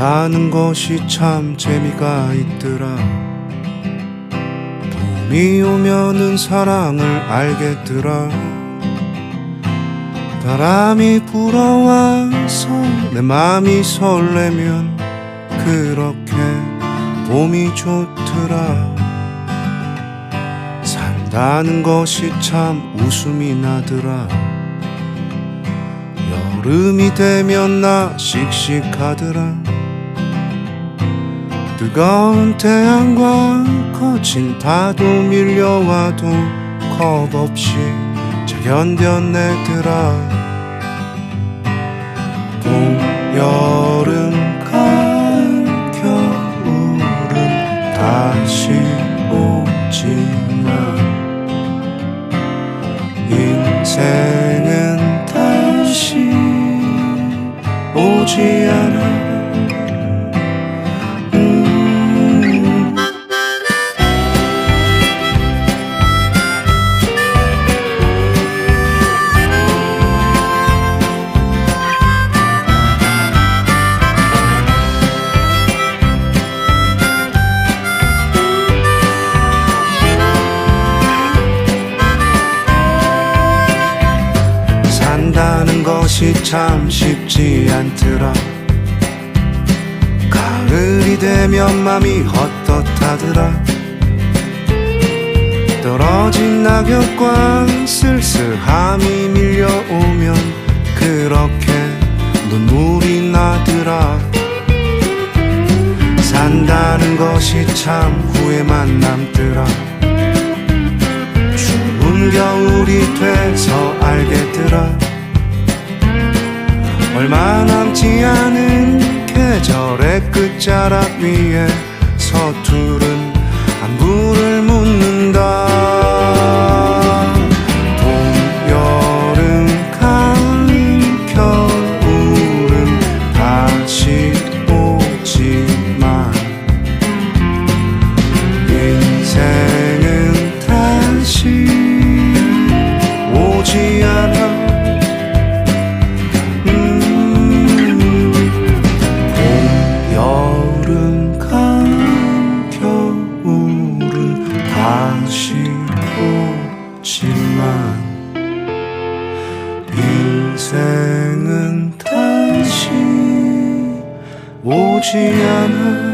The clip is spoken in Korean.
산다는 것이 참 재미가 있더라. 봄이 오면은 사랑을 알겠더라. 바람이 불어와서 내 맘이 설레면 그렇게 봄이 좋더라. 산다는 것이 참 웃음이 나더라. 여름이 되면 나 씩씩하더라 뜨거운 태양과 거친 파도 밀려와도 겁 없이 잘 견뎌내더라 봄, 여름, 가을, 겨울은 다시 오지만 인생은 다시 오지 않아 산다는 것이 참 쉽지 않더라. 가을이 되면 맘이 헛헛하더라. 떨어진 낙엽과 쓸쓸함이 밀려오면 그렇게 눈물이 나더라. 산다는 것이 참 후회만 남더라 겨울이 돼서 알겠더라 얼마 남지 않은 계절의 끝자락 위에 서투른 안부를 묻 다시 오지만 인생은 다시 오지 않아